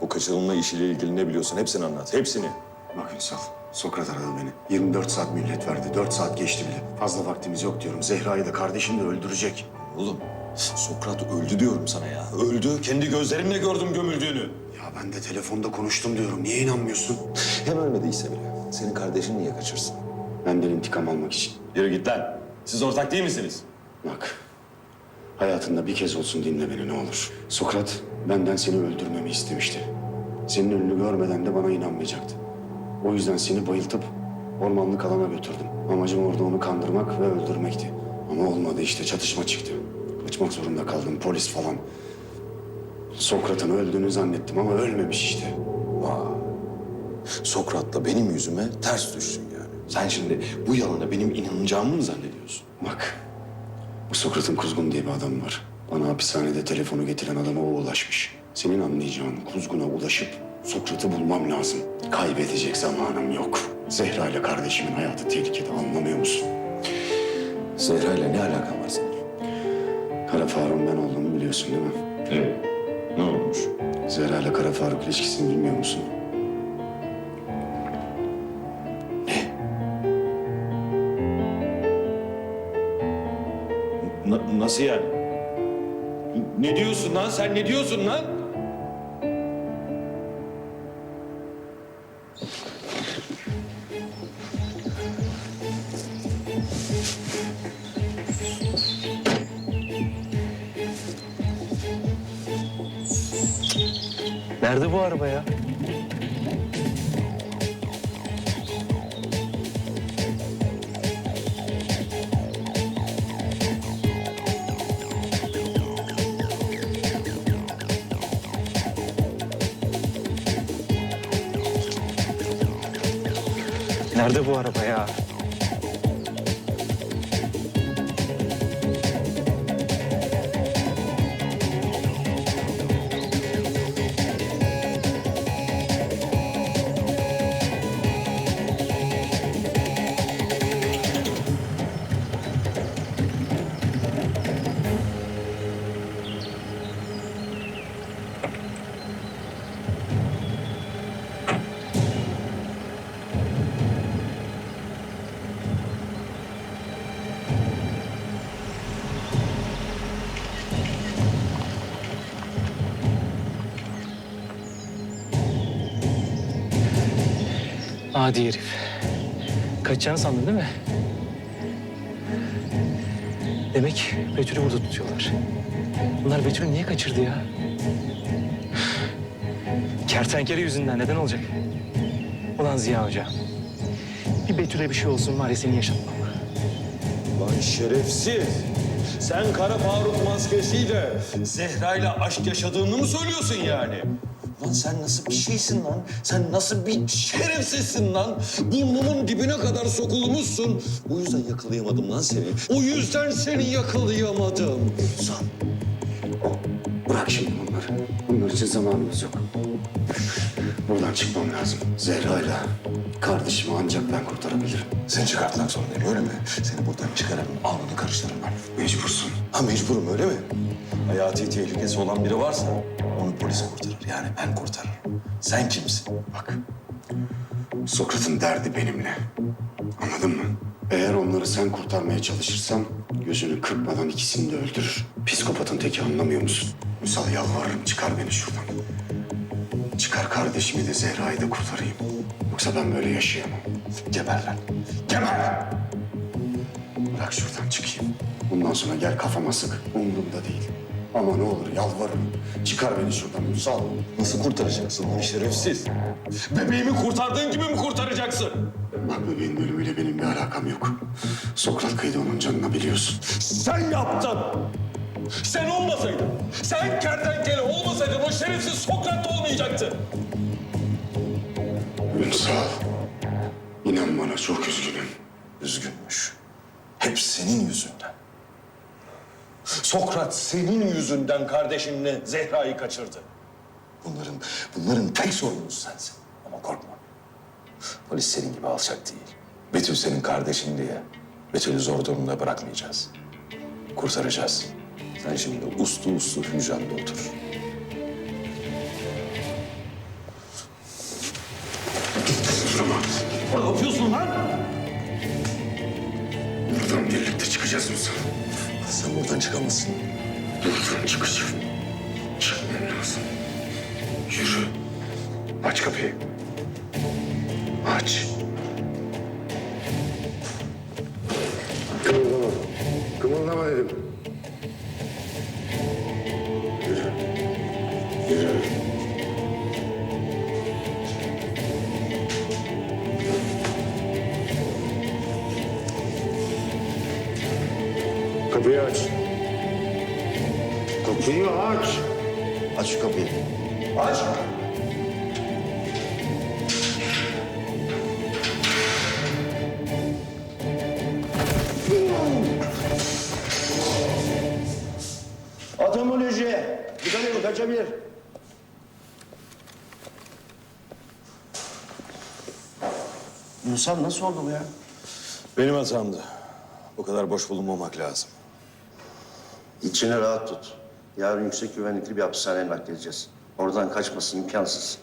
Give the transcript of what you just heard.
Bu kaçırılma işiyle ilgili ne biliyorsun hepsini anlat. Hepsini. Bak Ünsal, Sokrat aradı beni. 24 saat mühlet verdi. 4 saat geçti bile. Fazla vaktimiz yok diyorum. Zehra'yı da kardeşini de öldürecek. Oğlum Sokrat öldü diyorum sana ya. Öldü. Kendi gözlerimle gördüm gömüldüğünü. Ya ben de telefonda konuştum diyorum. Niye inanmıyorsun? Hem ölmediyse bile. Senin kardeşin niye kaçırsın? Benden intikam almak için. Yürü git lan. Siz ortak değil misiniz? Bak, hayatında bir kez olsun dinle beni ne olur. Sokrat benden seni öldürmemi istemişti. Senin önünü görmeden de bana inanmayacaktı. O yüzden seni bayıltıp ormanlık alana götürdüm. Amacım orada onu kandırmak ve öldürmekti. Ama olmadı işte çatışma çıktı. Kaçmak zorunda kaldım polis falan. Sokrat'ın öldüğünü zannettim ama ölmemiş işte. Vay. Sokrat'la benim yüzüme ters düştün yani. Sen şimdi bu yalana benim inanacağımı mı zannediyorsun? Bak, bu Sokrat'ın Kuzgun diye bir adam var. Bana hapishanede telefonu getiren adama o ulaşmış. Senin anlayacağın Kuzgun'a ulaşıp Sokrat'ı bulmam lazım. Kaybedecek zamanım yok. Zehra ile kardeşimin hayatı tehlikede anlamıyor musun? Zehra ile ne alakan var senin? Kara Faruk'un ben olduğumu biliyorsun değil mi? Evet. Ne olmuş? Zehra ile Kara Faruk ilişkisini bilmiyor musun? Nasıl yani? Ne diyorsun lan? Sen ne diyorsun lan? Nerede bu araba ya? Nerede bu araba ya? Adi herif. Kaçacağını sandın değil mi? Demek Betül'ü burada tutuyorlar. Bunlar Betül'ü niye kaçırdı ya? Kertenkele yüzünden neden olacak? Ulan Ziya Hoca. Bir Betül'e bir şey olsun var ya seni yaşatmam. Lan şerefsiz. Sen Kara Faruk maskesiyle Zehra'yla aşk yaşadığını mı söylüyorsun yani? Lan sen nasıl bir şeysin lan? Sen nasıl bir şerefsizsin lan? Burnumun dibine kadar sokulmuşsun. O yüzden yakalayamadım lan seni. O yüzden seni yakalayamadım. Ünsal, bırak şimdi bunları. Bunlar için zamanımız yok. Buradan çıkmam lazım. Zehra ile kardeşimi ancak ben kurtarabilirim. Seni çıkartmak zorundayım öyle mi? Seni buradan çıkaranın alnını karıştırırım ben. Ha mecburum öyle mi? Hayati tehlikesi olan biri varsa onu polis kurtarır. Yani ben kurtarırım. Sen kimsin? Bak, Sokrat'ın derdi benimle. Anladın mı? Eğer onları sen kurtarmaya çalışırsan gözünü kırpmadan ikisini de öldürür. Psikopatın teki anlamıyor musun? Müsal yalvarırım çıkar beni şuradan. Çıkar kardeşimi de Zehra'yı da kurtarayım. Yoksa ben böyle yaşayamam. Geber lan. Geber! Bırak şuradan çıkayım. Bundan sonra gel kafama sık. Umurumda değil. Ama ne olur yalvarırım. Çıkar beni şuradan Ünsal. Nasıl kurtaracaksın lan şerefsiz? Bebeğimi kurtardığın gibi mi kurtaracaksın? Bak bebeğin ölümüyle benim bir alakam yok. Sokrat kıydı onun canına biliyorsun. Sen yaptın. Sen olmasaydın, sen kertenkele olmasaydın o şerefsiz Sokrat da olmayacaktı. Ünsal. İnan bana çok üzgünüm. Üzgünmüş. Hep senin yüzünden. Sokrat senin yüzünden kardeşinle Zehra'yı kaçırdı. Bunların, bunların tek sorumlusu sensin. Ama korkma. Polis senin gibi alçak değil. Betül senin kardeşin diye Betül'ü zor durumda bırakmayacağız. Kurtaracağız. Sen şimdi uslu uslu hücrende otur. Çıkacağız Musa. Sen buradan çıkamazsın. Buradan çıkacağım. Çıkmam lazım. Yürü. Aç kapıyı. Aç. Kımıldama. Kımıldama dedim. Yürü. Yürü. Kapıyı aç. Kapıyı aç. Aç şu kapıyı. Aç. Bu lüjiye. Dikkat edin kaçabilir. Musa nasıl oldu bu ya? Benim hatamdı. Bu kadar boş bulunmamak lazım. İçini rahat tut. Yarın yüksek güvenlikli bir hapishaneye nakledeceğiz. Oradan kaçması imkansız.